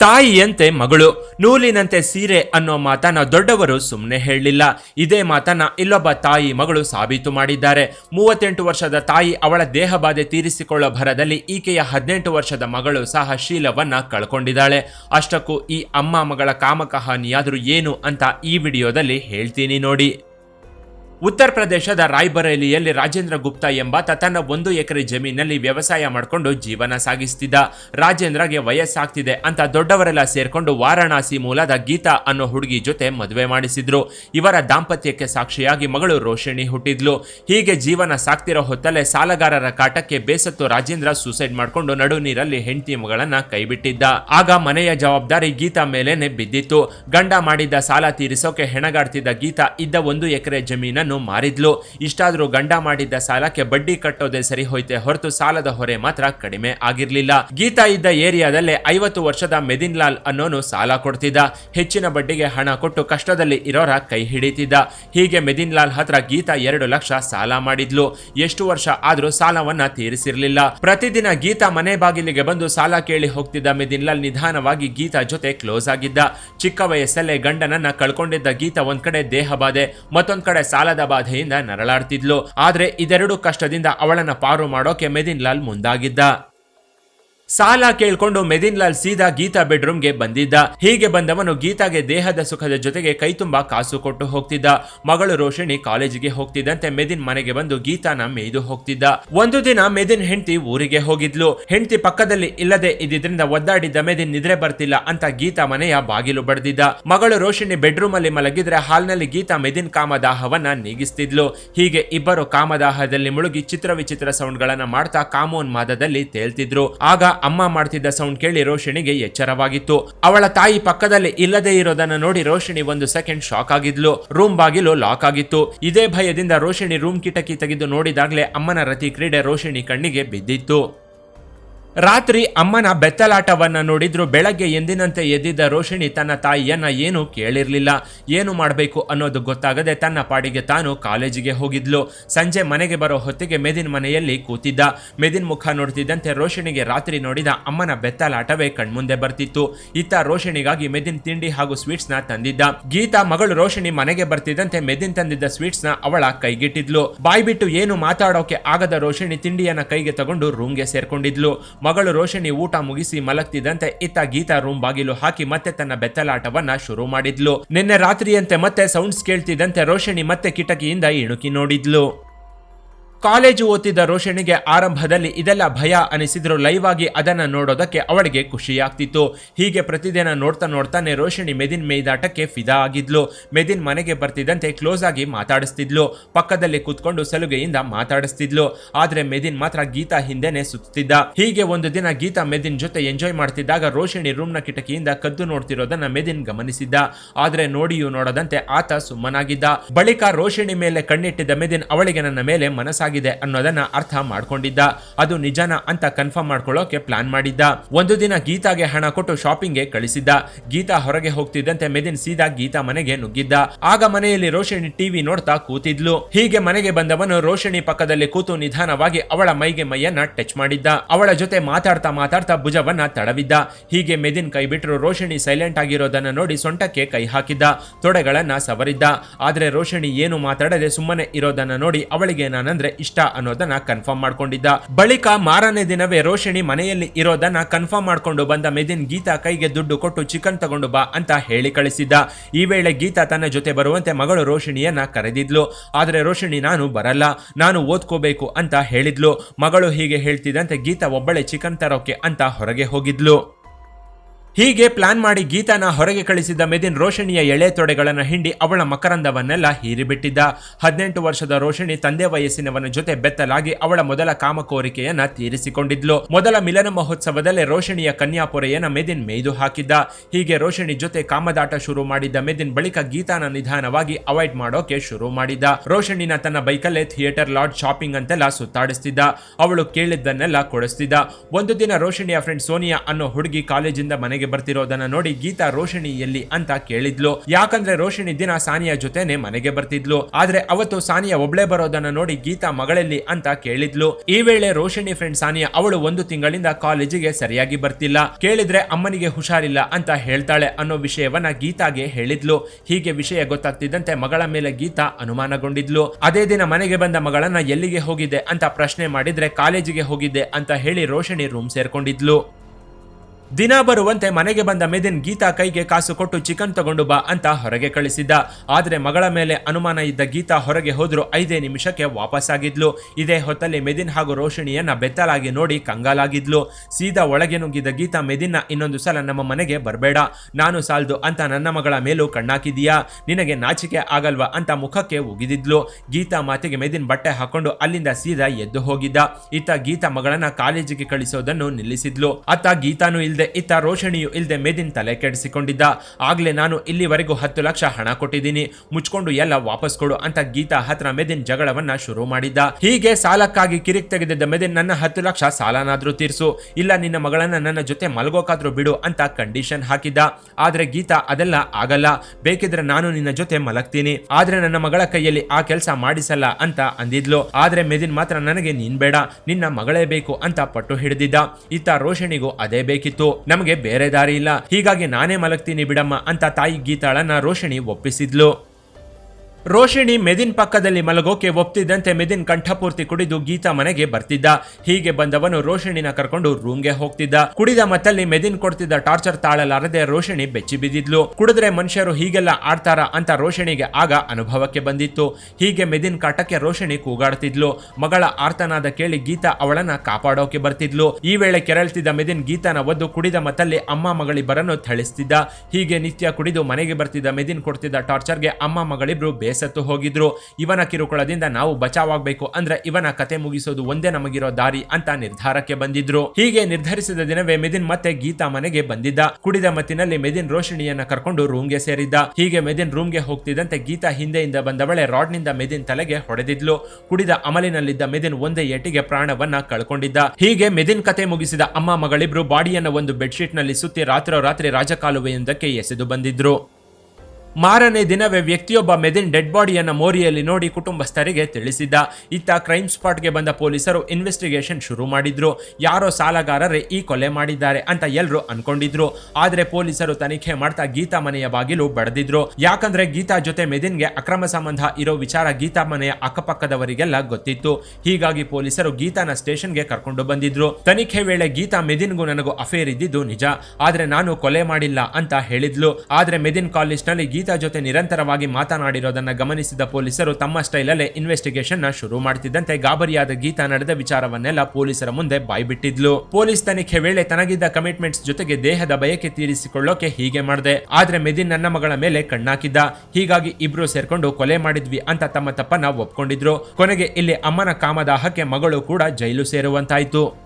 ತಾಯಿಯಂತೆ ಮಗಳು, ನೂಲಿನಂತೆ ಸೀರೆ ಅನ್ನೋ ಮಾತನ್ನ ದೊಡ್ಡವರು ಸುಮ್ಮನೆ ಹೇಳಲಿಲ್ಲ. ಇದೇ ಮಾತನ್ನ ಇಲ್ಲೊಬ್ಬ ತಾಯಿ ಮಗಳು ಸಾಬೀತು ಮಾಡಿದ್ದಾರೆ. ಮೂವತ್ತೆಂಟು ವರ್ಷದ ತಾಯಿ ಅವಳ ದೇಹ ಬಾಧೆ ತೀರಿಸಿಕೊಳ್ಳೋ ಭರದಲ್ಲಿ ಈಕೆಯ ಹದಿನೆಂಟು ವರ್ಷದ ಮಗಳು ಸಹ ಶೀಲವನ್ನ ಕಳ್ಕೊಂಡಿದ್ದಾಳೆ. ಅಷ್ಟಕ್ಕೂ ಈ ಅಮ್ಮ ಮಗಳ ಕಾಮಕಹಾನಿಯಾದರೂ ಏನು ಅಂತ ಈ ವಿಡಿಯೋದಲ್ಲಿ ಹೇಳ್ತೀನಿ ನೋಡಿ. ಉತ್ತರ ಪ್ರದೇಶದ ರಾಯ್ಬರೇಲಿಯಲ್ಲಿ ರಾಜೇಂದ್ರ ಗುಪ್ತಾ ಎಂಬಾತ ತನ್ನ ಒಂದು ಎಕರೆ ಜಮೀನಲ್ಲಿ ವ್ಯವಸಾಯ ಮಾಡಿಕೊಂಡು ಜೀವನ ಸಾಗಿಸ್ತಿದ್ದ. ರಾಜೇಂದ್ರಗೆ ವಯಸ್ಸಾಗ್ತಿದೆ ಅಂತ ದೊಡ್ಡವರೆಲ್ಲ ಸೇರ್ಕೊಂಡು ವಾರಾಣಸಿ ಮೂಲದ ಗೀತಾ ಅನ್ನೋ ಹುಡುಗಿ ಜೊತೆ ಮದುವೆ ಮಾಡಿಸಿದ್ರು. ಇವರ ದಾಂಪತ್ಯಕ್ಕೆ ಸಾಕ್ಷಿಯಾಗಿ ಮಗಳು ರೋಷಿಣಿ ಹುಟ್ಟಿದ್ಲು. ಹೀಗೆ ಜೀವನ ಸಾಕ್ತಿರೋ ಹೊತ್ತಲ್ಲೇ ಸಾಲಗಾರರ ಕಾಟಕ್ಕೆ ಬೇಸತ್ತು ರಾಜೇಂದ್ರ ಸೂಸೈಡ್ ಮಾಡಿಕೊಂಡು ನಡು ನೀರಲ್ಲಿ ಹೆಂಡತಿ ಮಗಳನ್ನ ಕೈಬಿಟ್ಟಿದ್ದ. ಆಗ ಮನೆಯ ಜವಾಬ್ದಾರಿ ಗೀತಾ ಮೇಲೇನೆ ಬಿದ್ದಿತ್ತು. ಗಂಡ ಮಾಡಿದ್ದ ಸಾಲ ತೀರಿಸೋಕೆ ಹೆಣಗಾಡ್ತಿದ್ದ ಗೀತಾ ಇದ್ದ ಒಂದು ಎಕರೆ ಜಮೀನನ್ನು ಮಾರಿದ್ಲು. ಇಷ್ಟಾದರೂ ಗಂಡ ಮಾಡಿದ್ದ ಸಾಲಕ್ಕೆ ಬಡ್ಡಿ ಕಟ್ಟೋದೇ ಸರಿ ಹೋಯ್ತೆ ಹೊರತು ಸಾಲದ ಹೊರೆ ಮಾತ್ರ ಕಡಿಮೆ ಆಗಿರ್ಲಿಲ್ಲ. ಗೀತಾ ಇದ್ದ ಏರಿಯಾದಲ್ಲೇ ಐವತ್ತು ವರ್ಷದ ಮೆದಿನ್ ಲಾಲ್ ಅನ್ನೋನು ಸಾಲ ಕೊಡ್ತಿದ್ದ. ಹೆಚ್ಚಿನ ಬಡ್ಡಿಗೆ ಹಣ ಕೊಟ್ಟು ಕಷ್ಟದಲ್ಲಿ ಇರೋರ ಕೈ ಹಿಡಿತಿದ್ದ. ಹೀಗೆ ಮೆದಿನ್ ಲಾಲ್ ಹತ್ರ ಗೀತಾ ಎರಡು ಲಕ್ಷ ಸಾಲ ಮಾಡಿದ್ಲು. ಎಷ್ಟು ವರ್ಷ ಆದ್ರೂ ಸಾಲವನ್ನ ತೀರಿಸಿರ್ಲಿಲ್ಲ. ಪ್ರತಿದಿನ ಗೀತಾ ಮನೆ ಬಾಗಿಲಿಗೆ ಬಂದು ಸಾಲ ಕೇಳಿ ಹೋಗ್ತಿದ್ದ ಮೆದಿನ್ ಲಾಲ್ ನಿಧಾನವಾಗಿ ಗೀತಾ ಜೊತೆ ಕ್ಲೋಸ್ ಆಗಿದ್ದ. ಚಿಕ್ಕ ವಯಸ್ಸಲ್ಲೇ ಗಂಡನನ್ನ ಕಳ್ಕೊಂಡಿದ್ದ ಗೀತಾ ಒಂದ್ ಕಡೆ ದೇಹ ಬಾಧೆ, ಮತ್ತೊಂದ್ ಕಡೆ ಸಾಲದ ಬಾಧೆಯಿಂದ ನರಳಾಡ್ತಿದ್ಲು. ಆದ್ರೆ ಇದೆರಡು ಕಷ್ಟದಿಂದ ಅವಳನ್ನ ಪಾರು ಮಾಡೋಕೆ ಮೆದಿನ್ ಲಾಲ್ ಮುಂದಾಗಿದ್ದ. ಸಾಲ ಕೇಳ್ಕೊಂಡು ಮೆದಿನ್ ಲಾಲ್ ಸೀದಾ ಗೀತಾ ಬೆಡ್ರೂಮ್ಗೆ ಬಂದಿದ್ದ. ಹೀಗೆ ಬಂದವನು ಗೀತಾಗೆ ದೇಹದ ಸುಖದ ಜೊತೆಗೆ ಕೈ ತುಂಬಾ ಕಾಸು ಕೊಟ್ಟು ಹೋಗ್ತಿದ್ದ. ಮಗಳು ರೋಷಿಣಿ ಕಾಲೇಜಿಗೆ ಹೋಗ್ತಿದ್ದಂತೆ ಮೆದಿನ್ ಮನೆಗೆ ಬಂದು ಗೀತಾನ ಮೇಯ್ದು ಹೋಗ್ತಿದ್ದ. ಒಂದು ದಿನ ಮೆದಿನ್ ಹೆಂಡತಿ ಊರಿಗೆ ಹೋಗಿದ್ಲು. ಹೆಂಡತಿ ಪಕ್ಕದಲ್ಲಿ ಇಲ್ಲದೆ ಇದ್ದಿದ್ರಿಂದ ಒದ್ದಾಡಿದ್ದ ಮೆದಿನ್ ನಿದ್ರೆ ಬರ್ತಿಲ್ಲ ಅಂತ ಗೀತಾ ಮನೆಯ ಬಾಗಿಲು ಬಡ್ದಿದ್ದ. ಮಗಳು ರೋಷಿಣಿ ಬೆಡ್ರೂಮ್ ಅಲ್ಲಿ ಮಲಗಿದ್ರೆ ಹಾಲ್ನಲ್ಲಿ ಗೀತಾ ಮೆದಿನ್ ಕಾಮದಾಹವನ್ನ ನೀಗಿಸ್ತಿದ್ಲು. ಹೀಗೆ ಇಬ್ಬರು ಕಾಮದಾಹದಲ್ಲಿ ಮುಳುಗಿ ಚಿತ್ರ ವಿಚಿತ್ರ ಸೌಂಡ್ ಗಳನ್ನ ಮಾಡ್ತಾ ಕಾಮೋನ್ಮಾದದಲ್ಲಿ ತೇಲ್ತಿದ್ರು. ಆಗ ಅಮ್ಮ ಮಾಡ್ತಿದ್ದ ಸೌಂಡ್ ಕೇಳಿ ರೋಷಿಣಿಗೆ ಎಚ್ಚರವಾಗಿತ್ತು. ಅವಳ ತಾಯಿ ಪಕ್ಕದಲ್ಲಿ ಇಲ್ಲದೆ ಇರೋದನ್ನ ನೋಡಿ ರೋಷಿಣಿ ಒಂದು ಸೆಕೆಂಡ್ ಶಾಕ್ ಆಗಿದ್ಲು. ರೂಮ್ ಬಾಗಿಲು ಲಾಕ್ ಆಗಿತ್ತು. ಇದೇ ಭಯದಿಂದ ರೋಷಿಣಿ ರೂಮ್ ಕಿಟಕಿ ತೆಗೆದು ನೋಡಿದಾಗಲೇ ಅಮ್ಮನ ರತಿ ಕ್ರೀಡೆ ರೋಷಿಣಿ ಕಣ್ಣಿಗೆ ಬಿದ್ದಿತ್ತು. ರಾತ್ರಿ ಅಮ್ಮನ ಬೆತ್ತಲಾಟವನ್ನ ನೋಡಿದ್ರು, ಬೆಳಗ್ಗೆ ಎಂದಿನಂತೆ ಎದ್ದಿದ್ದ ರೋಷಿಣಿ ತನ್ನ ತಾಯಿಯನ್ನ ಏನು ಕೇಳಿರ್ಲಿಲ್ಲ. ಏನು ಮಾಡಬೇಕು ಅನ್ನೋದು ಗೊತ್ತಾಗದೆ ತನ್ನ ಪಾಡಿಗೆ ತಾನು ಕಾಲೇಜಿಗೆ ಹೋಗಿದ್ಲು. ಸಂಜೆ ಮನೆಗೆ ಬರೋ ಹೊತ್ತಿಗೆ ಮೆದಿನ್ ಮನೆಯಲ್ಲಿ ಕೂತಿದ್ದ. ಮೆದಿನ್ ಮುಖ ನೋಡ್ತಿದ್ದಂತೆ ರೋಷಿಣಿಗೆ ರಾತ್ರಿ ನೋಡಿದ ಅಮ್ಮನ ಬೆತ್ತಲಾಟವೇ ಕಣ್ಮುಂದೆ ಬರ್ತಿತ್ತು. ಇತ್ತ ರೋಷಿಣಿಗಾಗಿ ಮೆದಿನ್ ತಿಂಡಿ ಹಾಗೂ ಸ್ವೀಟ್ಸ್ ತಂದಿದ್ದ. ಗೀತಾ ಮಗಳು ರೋಷಿಣಿ ಮನೆಗೆ ಬರ್ತಿದ್ದಂತೆ ಮೆದಿನ್ ತಂದಿದ್ದ ಸ್ವೀಟ್ಸ್ನ ಅವಳ ಕೈಗಿಟ್ಟಿದ್ಲು. ಬಾಯ್ಬಿಟ್ಟು ಏನು ಮಾತಾಡೋಕೆ ಆಗದ ರೋಷಿಣಿ ತಿಂಡಿಯನ್ನ ಕೈಗೆ ತಗೊಂಡು ರೂಮ್ಗೆ ಸೇರ್ಕೊಂಡಿದ್ಲು. ಮಗಳು ರೋಷಿಣಿ ಊಟ ಮುಗಿಸಿ ಮಲಗ್ತಿದ್ದಂತೆ ಇತ್ತ ಗೀತಾ ರೂಮ್ ಬಾಗಿಲು ಹಾಕಿ ಮತ್ತೆ ತನ್ನ ಬೆತ್ತಲಾಟವನ್ನ ಶುರು ಮಾಡಿದ್ಲು. ನಿನ್ನೆ ರಾತ್ರಿಯಂತೆ ಮತ್ತೆ ಸೌಂಡ್ಸ್ ಕೇಳ್ತಿದ್ದಂತೆ ರೋಷಿಣಿ ಮತ್ತೆ ಕಿಟಕಿಯಿಂದ ಇಣುಕಿ ನೋಡಿದ್ಲು. ಕಾಲೇಜು ಓದ್ತಿದ್ದ ರೋಷಣಿಗೆ ಆರಂಭದಲ್ಲಿ ಇದೆಲ್ಲ ಭಯ ಅನಿಸಿದ್ರು. ಲೈವ್ ಆಗಿ ಅದನ್ನ ನೋಡೋದಕ್ಕೆ ಅವಳಿಗೆ ಖುಷಿಯಾಗ್ತಿತ್ತು. ಹೀಗೆ ಪ್ರತಿದಿನ ನೋಡ್ತಾ ನೋಡ್ತಾನೆ ರೋಷಣಿ ಮೆದಿನ್ ಮೇಯ್ದಾಟಕ್ಕೆ ಫಿದಾ ಆಗಿದ್ಲು. ಮೆದಿನ್ ಮನೆಗೆ ಬರ್ತಿದ್ದಂತೆ ಕ್ಲೋಸ್ ಆಗಿ ಮಾತಾಡಿಸ್ತಿದ್ಲು. ಪಕ್ಕದಲ್ಲಿ ಕೂತ್ಕೊಂಡು ಸಲುಗೆಯಿಂದ ಮಾತಾಡಿಸ್ತಿದ್ಲು. ಆದ್ರೆ ಮೆದಿನ್ ಮಾತ್ರ ಗೀತಾ ಹಿಂದೆನೆ ಸುತ್ತಿದ್ದ. ಹೀಗೆ ಒಂದು ದಿನ ಗೀತಾ ಮೆದಿನ್ ಜೊತೆ ಎಂಜಾಯ್ ಮಾಡ್ತಿದ್ದಾಗ ರೋಷಣಿ ರೂಮ್ನ ಕಿಟಕಿಯಿಂದ ಕದ್ದು ನೋಡ್ತಿರೋದನ್ನ ಮೆದಿನ್ ಗಮನಿಸಿದ್ದ. ಆದ್ರೆ ನೋಡಿಯೂ ನೋಡದಂತೆ ಆತ ಸುಮ್ಮನಾಗಿದ್ದ. ಬಳಿಕ ರೋಷಿಣಿ ಮೇಲೆ ಕಣ್ಣಿಟ್ಟಿದ್ದ ಮೆದಿನ್ ಅವಳಿಗೆ ನನ್ನ ಮೇಲೆ ಮನಸ್ಸಾಗಿದೆ ಅನ್ನೋದನ್ನ ಅರ್ಥ ಮಾಡ್ಕೊಂಡಿದ್ದ. ಅದು ನಿಜಾನ ಅಂತ ಕನ್ಫರ್ಮ್ ಮಾಡ್ಕೊಳ್ಳೋಕೆ ಪ್ಲಾನ್ ಮಾಡಿದ್ದ. ಒಂದು ದಿನ ಗೀತಾಗೆ ಹಣ ಕೊಟ್ಟು ಶಾಪಿಂಗ್ಗೆ ಕಳಿಸಿದ್ದ. ಗೀತಾ ಹೊರಗೆ ಹೋಗ್ತಿದ್ದಂತೆ ಮೆದಿನ್ ಸೀದಾ ಗೀತಾ ಮನೆಗೆ ನುಗ್ಗಿದ್ದ. ಆಗ ಮನೆಯಲ್ಲಿ ರೋಷಿಣಿ ಟಿವಿ ನೋಡ್ತಾ ಕೂತಿದ್ಲು. ಹೀಗೆ ಮನೆಗೆ ಬಂದವನು ರೋಷಿಣಿ ಪಕ್ಕದಲ್ಲಿ ಕೂತು ನಿಧಾನವಾಗಿ ಅವಳ ಮೈಗೆ ಮೈಯನ್ನ ಟಚ್ ಮಾಡಿದ್ದ. ಅವಳ ಜೊತೆ ಮಾತಾಡ್ತಾ ಮಾತಾಡ್ತಾ ಭುಜವನ್ನ ತಡವಿದ್ದ. ಹೀಗೆ ಮೆದಿನ್ ಕೈ ಬಿಟ್ಟರು ರೋಷಿಣಿ ಸೈಲೆಂಟ್ ಆಗಿರೋದನ್ನ ನೋಡಿ ಸೊಂಟಕ್ಕೆ ಕೈ ಹಾಕಿದ್ದ. ತೊಡೆಗಳನ್ನ ಸವರಿದ್ದ. ಆದ್ರೆ ರೋಷಿಣಿ ಏನು ಮಾತಾಡದೆ ಸುಮ್ಮನೆ ಇರೋದನ್ನ ನೋಡಿ ಅವಳಿಗೆ ನಾನಂದ್ರೆ ಇಷ್ಟ ಅನ್ನೋದನ್ನ ಕನ್ಫರ್ಮ್ ಮಾಡ್ಕೊಂಡಿದ್ದ. ಬಳಿಕ ಮಾರನೇ ದಿನವೇ ರೋಷಿಣಿ ಮನೆಯಲ್ಲಿ ಇರೋದನ್ನ ಕನ್ಫರ್ಮ್ ಮಾಡ್ಕೊಂಡು ಬಂದ ಮೆದಿನ್ ಗೀತಾ ಕೈಗೆ ದುಡ್ಡು ಕೊಟ್ಟು ಚಿಕನ್ ತಗೊಂಡು ಬಾ ಅಂತ ಹೇಳಿ ಕಳಿಸಿದ್ದ. ಈ ವೇಳೆ ಗೀತಾ ತನ್ನ ಜೊತೆ ಬರುವಂತೆ ಮಗಳು ರೋಷಿಣಿಯನ್ನ ಕರೆದಿದ್ಲು. ಆದ್ರೆ ರೋಷಿಣಿ, ನಾನು ಬರಲ್ಲ. ನಾನು ಓದ್ಕೋಬೇಕು ಅಂತ ಹೇಳಿದ್ಲು. ಮಗಳು ಹೀಗೆ ಹೇಳ್ತಿದ್ದಂತೆ ಗೀತಾ ಒಬ್ಬಳೆ ಚಿಕನ್ ತರೋಕೆ ಅಂತ ಹೊರಗೆ ಹೋಗಿದ್ಲು. ಹೀಗೆ ಪ್ಲಾನ್ ಮಾಡಿ ಗೀತಾನ ಹೊರಗೆ ಕಳಿಸಿದ್ದ ಮೆದಿನ್ ರೋಷಣಿಯ ಎಳೆ ತೊಡೆಗಳನ್ನು ಹಿಂಡಿ ಅವಳ ಮಕರಂದವನ್ನೆಲ್ಲ ಹೀರಿಬಿಟ್ಟಿದ್ದ. ಹದಿನೆಂಟು ವರ್ಷದ ರೋಷಣಿ ತಂದೆ ವಯಸ್ಸಿನವನ ಜೊತೆ ಬೆತ್ತಲಾಗಿ ಅವಳ ಮೊದಲ ಕಾಮ ಕೋರಿಕೆಯನ್ನ ತೀರಿಸಿಕೊಂಡಿದ್ಲು. ಮೊದಲ ಮಿಲನ ಮಹೋತ್ಸವದಲ್ಲೇ ರೋಷಣಿಯ ಕನ್ಯಾಪೊರೆಯನ್ನ ಮೆದಿನ್ ಮೇಯ್ದು ಹಾಕಿದ್ದ. ಹೀಗೆ ರೋಷಣಿ ಜೊತೆ ಕಾಮದಾಟ ಶುರು ಮಾಡಿದ್ದ ಮೆದಿನ್ ಬಳಿಕ ಗೀತಾನ ನಿಧಾನವಾಗಿ ಅವಾಯ್ಡ್ ಮಾಡೋಕೆ ಶುರು ಮಾಡಿದ್ದ. ರೋಷಣಿನ ತನ್ನ ಬೈಕಲ್ಲೇ ಥಿಯೇಟರ್ ಲಾಡ್ ಶಾಪಿಂಗ್ ಅಂತೆಲ್ಲ ಸುತ್ತಾಡಿಸ್ತಿದ್ದ. ಅವಳು ಕೇಳಿದ್ದನ್ನೆಲ್ಲ ಕೊಡಿಸ್ತಿದ್ದ. ಒಂದು ದಿನ ರೋಷಣಿಯ ಫ್ರೆಂಡ್ ಸೋನಿಯಾ ಅನ್ನೋ ಹುಡುಗಿ ಕಾಲೇಜಿಂದ ಮನೆಗೆ ಮನೆಗೆ ಬರ್ತಿರೋದನ್ನ ನೋಡಿ ಗೀತಾ ರೋಷಿಣಿ ಎಲ್ಲಿ ಅಂತ ಕೇಳಿದ್ಲು. ಯಾಕಂದ್ರೆ ರೋಷಿಣಿ ದಿನ ಸಾನಿಯಾ ಜೊತೆನೆ ಮನೆಗೆ ಬರ್ತಿದ್ಲು. ಆದ್ರೆ ಅವತ್ತು ಸಾನಿಯಾ ಒಬ್ಳೆ ಬರೋದನ್ನ ನೋಡಿ ಗೀತಾ ಮಗಳಲ್ಲಿ ಅಂತ ಕೇಳಿದ್ಲು. ಈ ವೇಳೆ ರೋಷಿಣಿ ಫ್ರೆಂಡ್ ಸಾನಿಯಾ ಅವಳು ಒಂದು ತಿಂಗಳಿಂದ ಕಾಲೇಜಿಗೆ ಸರಿಯಾಗಿ ಬರ್ತಿಲ್ಲ. ಕೇಳಿದ್ರೆ ಅಮ್ಮನಿಗೆ ಹುಷಾರಿಲ್ಲ ಅಂತ ಹೇಳ್ತಾಳೆ ಅನ್ನೋ ವಿಷಯವನ್ನ ಗೀತಾಗೆ ಹೇಳಿದ್ಲು. ಹೀಗೆ ವಿಷಯ ಗೊತ್ತಾಗ್ತಿದ್ದಂತೆ ಮಗಳ ಮೇಲೆ ಗೀತಾ ಅನುಮಾನಗೊಂಡಿದ್ಲು. ಅದೇ ದಿನ ಮನೆಗೆ ಬಂದ ಮಗಳನ್ನ ಎಲ್ಲಿಗೆ ಹೋಗಿದೆ ಅಂತ ಪ್ರಶ್ನೆ ಮಾಡಿದ್ರೆ ಕಾಲೇಜಿಗೆ ಹೋಗಿದ್ದೆ ಅಂತ ಹೇಳಿ ರೋಷಿಣಿ ರೂಮ್ ಸೇರ್ಕೊಂಡಿದ್ಲು. ದಿನ ಬರುವಂತೆ ಮನೆಗೆ ಬಂದ ಮೆದಿನ್ ಗೀತಾ ಕೈಗೆ ಕಾಸು ಕೊಟ್ಟು ಚಿಕನ್ ತಗೊಂಡು ಬಾ ಅಂತ ಹೊರಗೆ ಕಳಿಸಿದ್ದ. ಆದರೆ ಮಗಳ ಮೇಲೆ ಅನುಮಾನ ಇದ್ದ ಗೀತಾ ಹೊರಗೆ ಹೋದ್ರು ಐದೇ ನಿಮಿಷಕ್ಕೆ ವಾಪಸ್ಸಾಗಿದ್ಲು. ಇದೇ ಹೊತ್ತಲ್ಲಿ ಮೆದಿನ್ ಹಾಗೂ ರೋಷಿಣಿಯನ್ನ ಬೆತ್ತಲಾಗಿ ನೋಡಿ ಕಂಗಾಲಾಗಿದ್ಲು. ಸೀದಾ ಒಳಗೆ ನುಗ್ಗಿದ ಗೀತಾ ಮೆದಿನ್ನ ಇನ್ನೊಂದು ಸಲ ನಮ್ಮ ಮನೆಗೆ ಬರಬೇಡ. ನಾನು ಸಾಲ್ದು ಅಂತ ನನ್ನ ಮಗಳ ಮೇಲೂ ಕಣ್ಣಾಕಿದೀಯಾ ನಿನಗೆ ನಾಚಿಕೆ ಆಗಲ್ವಾ ಅಂತ ಮುಖಕ್ಕೆ ಉಗಿದಿದ್ಲು. ಗೀತಾ ಮಾತಿಗೆ ಮೆದಿನ್ ಬಟ್ಟೆ ಹಾಕೊಂಡು ಅಲ್ಲಿಂದ ಸೀದಾ ಎದ್ದು ಹೋಗಿದ್ದ. ಇತ್ತ ಗೀತಾ ಮಗಳನ್ನ ಕಾಲೇಜಿಗೆ ಕಳಿಸೋದನ್ನು ನಿಲ್ಲಿಸಿದ್ಲು. ಅತ್ತ ಗೀತಾನು ಇಲ್ದೆ ಇತ್ತ ರೋಷಣಿಯು ಇಲ್ಲದೆ ಮೆದಿನ್ ತಲೆ ಕೆಡಿಸಿಕೊಂಡಿದ್ದ. ಆಗ್ಲೇ ನಾನು ಇಲ್ಲಿವರೆಗೂ ಹತ್ತು ಲಕ್ಷ ಹಣ ಕೊಟ್ಟಿದ್ದೀನಿ. ಮುಚ್ಕೊಂಡು ಎಲ್ಲ ವಾಪಸ್ ಕೊಡು ಅಂತ ಗೀತಾ ಹತ್ರ ಮೆದಿನ್ ಜಗಳವನ್ನ ಶುರು ಮಾಡಿದ್ದ. ಹೀಗೆ ಸಾಲಕ್ಕಾಗಿ ಕಿರಿಕ್ ತೆಗೆದಿದ್ದ ಮೆದಿನ್ ನನ್ನ ಹತ್ತು ಲಕ್ಷ ಸಾಲನಾದ್ರೂ ತೀರ್ಸು. ಇಲ್ಲ, ನಿನ್ನ ಮಗಳನ್ನ ನನ್ನ ಜೊತೆ ಮಲಗೋಕಾದ್ರೂ ಬಿಡು ಅಂತ ಕಂಡೀಷನ್ ಹಾಕಿದ್ದ. ಆದ್ರೆ ಗೀತಾ ಅದೆಲ್ಲ ಆಗಲ್ಲ. ಬೇಕಿದ್ರೆ ನಾನು ನಿನ್ನ ಜೊತೆ ಮಲಗ್ತೀನಿ. ಆದ್ರೆ ನನ್ನ ಮಗಳ ಕೈಯಲ್ಲಿ ಆ ಕೆಲಸ ಮಾಡಿಸಲ್ಲ ಅಂತ ಅಂದಿದ್ಲು. ಆದ್ರೆ ಮೆದಿನ್ ಮಾತ್ರ ನನಗೆ ನೀನ್ ಬೇಡ, ನಿನ್ನ ಮಗಳೇ ಬೇಕು ಅಂತ ಪಟ್ಟು ಹಿಡಿದಿದ್ದ. ಇತ್ತ ರೋಷಣಿಗೂ ಅದೇ ಬೇಕಿತ್ತು. ನಮಗೆ ಬೇರೆ ದಾರಿ ಇಲ್ಲ ಹೀಗಾಗಿ ನಾನೇ ಮಲಗ್ತೀನಿ ಬಿಡಮ್ಮ ಅಂತ ತಾಯಿ ಗೀತಾಳನ್ನ ರೋಷಣಿ ಒಪ್ಪಿಸಿದ್ಲು. ರೋಷಿಣಿ ಮೆದಿನ್ ಪಕ್ಕದಲ್ಲಿ ಮಲಗೋಕೆ ಒಪ್ತಿದ್ದಂತೆ ಮೆದಿನ್ ಕಂಠಪೂರ್ತಿ ಕುಡಿದು ಗೀತಾ ಮನೆಗೆ ಬರ್ತಿದ್ದ. ಹೀಗೆ ಬಂದವನು ರೋಷಿಣಿನ ಕರ್ಕೊಂಡು ರೂಮ್ಗೆ ಹೋಗ್ತಿದ್ದ. ಕುಡಿದ ಮತ್ತಲ್ಲಿ ಮೆದಿನ್ ಕೊಡ್ತಿದ್ದ ಟಾರ್ಚರ್ ತಾಳಲಾರದೆ ರೋಷಿಣಿ ಬೆಚ್ಚಿ ಬಿದ್ದಿದ್ಲು. ಕುಡಿದ್ರೆ ಮನುಷ್ಯರು ಹೀಗೆಲ್ಲ ಆಡ್ತಾರ ಅಂತ ರೋಷಿಣಿಗೆ ಆಗ ಅನುಭವಕ್ಕೆ ಬಂದಿತ್ತು. ಹೀಗೆ ಮೆದಿನ್ ಕಾಟಕ್ಕೆ ರೋಷಿಣಿ ಕೂಗಾಡ್ತಿದ್ಲು. ಮಗಳ ಆರ್ತನಾದ ಕೇಳಿ ಗೀತಾ ಅವಳನ್ನ ಕಾಪಾಡೋಕೆ ಬರ್ತಿದ್ಲು. ಈ ವೇಳೆ ಕೆರಳ್ತಿದ್ದ ಮೆದಿನ್ ಗೀತಾನ ಒದ್ದು ಕುಡಿದ ಮತ್ತಲ್ಲಿ ಅಮ್ಮ ಮಗಳಿಬ್ಬರನ್ನು ಥಳಿಸ್ತಿದ್ದ. ಹೀಗೆ ನಿತ್ಯ ಕುಡಿದು ಮನೆಗೆ ಬರ್ತಿದ್ದ ಮೆದಿನ್ ಕೊಡ್ತಿದ್ದ ಟಾರ್ಚರ್ಗೆ ಅಮ್ಮ ಮಗಳಿಬ್ರು ಬೇಸತ್ತು ಹೋಗಿದ್ರು. ಇವನ ಕಿರುಕುಳದಿಂದ ನಾವು ಬಚಾವಾಗಬೇಕು. ಅಂದ್ರೆ ಇವನ ಕತೆ ಮುಗಿಸೋದು ಒಂದೇ ನಮಗಿರೋ ದಾರಿ ಅಂತ ನಿರ್ಧಾರಕ್ಕೆ ಬಂದಿದ್ರು. ಹೀಗೆ ನಿರ್ಧರಿಸಿದ ದಿನವೇ ಮೆದಿನ್ ಮತ್ತೆ ಗೀತಾ ಮನೆಗೆ ಬಂದಿದ್ದ. ಕುಡಿದ ಮತ್ತಿನಲ್ಲಿ ಮೆದಿನ್ ರೋಷಿಣಿಯನ್ನ ಕರ್ಕೊಂಡು ರೂಮ್ಗೆ ಸೇರಿದ್ದ. ಹೀಗೆ ಮೆದಿನ್ ರೂಮ್ಗೆ ಹೋಗ್ತಿದ್ದಂತೆ ಗೀತಾ ಹಿಂದೆಯಿಂದ ಬಂದವಳೆ ರಾಡ್ನಿಂದ ಮೆದಿನ್ ತಲೆಗೆ ಹೊಡೆದಿದ್ಲು. ಕುಡಿದ ಅಮಲಿನಲ್ಲಿದ್ದ ಮೆದಿನ್ ಒಂದೇ ಏಟಿಗೆ ಪ್ರಾಣವನ್ನ ಕಳ್ಕೊಂಡಿದ್ದ. ಹೀಗೆ ಮೆದಿನ್ ಕತೆ ಮುಗಿಸಿದ ಅಮ್ಮ ಮಗಳಿಬ್ರು ಬಾಡಿಯನ್ನ ಒಂದು ಬೆಡ್ಶೀಟ್ನಲ್ಲಿ ಸುತ್ತಿ ರಾತ್ರೋರಾತ್ರಿ ರಾಜಕಾಲುವೆಯೊಂದಕ್ಕೆ ಎಸೆದು ಬಂದಿದ್ರು. ಮಾರನೇ ದಿನವೇ ವ್ಯಕ್ತಿಯೊಬ್ಬ ಮೆದಿನ್ ಡೆಡ್ ಬಾಡಿಯನ್ನ ಮೋರಿಯಲ್ಲಿ ನೋಡಿ ಕುಟುಂಬಸ್ಥರಿಗೆ ತಿಳಿಸಿದ್ದ. ಇತ್ತ ಕ್ರೈಮ್ ಸ್ಪಾಟ್ಗೆ ಬಂದ ಪೊಲೀಸರು ಇನ್ವೆಸ್ಟಿಗೇಷನ್ ಶುರು ಮಾಡಿದ್ರು. ಯಾರೋ ಸಾಲಗಾರರೇ ಈ ಕೊಲೆ ಮಾಡಿದ್ದಾರೆ ಅಂತ ಎಲ್ಲರೂ ಅನ್ಕೊಂಡಿದ್ರು. ಆದ್ರೆ ಪೊಲೀಸರು ತನಿಖೆ ಮಾಡ್ತಾ ಗೀತಾ ಮನೆಯ ಬಾಗಿಲು ಬಡದಿದ್ರು. ಯಾಕಂದ್ರೆ ಗೀತಾ ಜೊತೆ ಮೆದಿನ್ಗೆ ಅಕ್ರಮ ಸಂಬಂಧ ಇರೋ ವಿಚಾರ ಗೀತಾ ಮನೆಯ ಅಕ್ಕಪಕ್ಕದವರಿಗೆಲ್ಲ ಗೊತ್ತಿತ್ತು. ಹೀಗಾಗಿ ಪೊಲೀಸರು ಗೀತಾನ ಸ್ಟೇಷನ್ಗೆ ಕರ್ಕೊಂಡು ಬಂದಿದ್ರು. ತನಿಖೆ ವೇಳೆ ಗೀತಾ ಮೆದಿನ್ಗೂ ನನಗೂ ಅಫೇರ್ ಇದ್ದಿದ್ದು ನಿಜ. ಆದ್ರೆ ನಾನು ಕೊಲೆ ಮಾಡಿಲ್ಲ ಅಂತ ಹೇಳಿದ್ಲು. ಆದ್ರೆ ಮೆದಿನ್ ಕಾಲೇಜ್ನಲ್ಲಿ ಗೀತಾ ಜೊತೆ ನಿರಂತರವಾಗಿ ಮಾತನಾಡಿರೋದನ್ನ ಗಮನಿಸಿದ ಪೊಲೀಸರು ತಮ್ಮ ಸ್ಟೈಲಲ್ಲೇ ಇನ್ವೆಸ್ಟಿಗೇಷನ್ ಶುರು ಮಾಡ್ತಿದ್ದಂತೆ ಗಾಬರಿಯಾದ ಗೀತಾ ನಡೆದ ವಿಚಾರವನ್ನೆಲ್ಲ ಪೊಲೀಸರ ಮುಂದೆ ಬಾಯ್ಬಿಟ್ಟಿದ್ಲು. ಪೊಲೀಸ್ ತನಿಖೆ ವೇಳೆ ತನಗಿದ್ದ ಕಮಿಟ್ಮೆಂಟ್ಸ್ ಜೊತೆಗೆ ದೇಹದ ಬಯಕೆ ತೀರಿಸಿಕೊಳ್ಳೋಕೆ ಹೀಗೆ ಮಾಡಿದೆ. ಆದ್ರೆ ಮೆದಿನ್ ನನ್ನ ಮಗಳ ಮೇಲೆ ಕಣ್ಣಾಕಿದ್ದ. ಹೀಗಾಗಿ ಇಬ್ರು ಸೇರ್ಕೊಂಡು ಕೊಲೆ ಮಾಡಿದ್ವಿ ಅಂತ ತಮ್ಮ ತಪ್ಪನ್ನ ಒಪ್ಕೊಂಡಿದ್ರು. ಕೊನೆಗೆ ಇಲ್ಲಿ ಅಮ್ಮನ ಕಾಮದಾಹಕ್ಕೆ ಮಗಳು ಕೂಡ ಜೈಲು ಸೇರುವಂತಾಯ್ತು.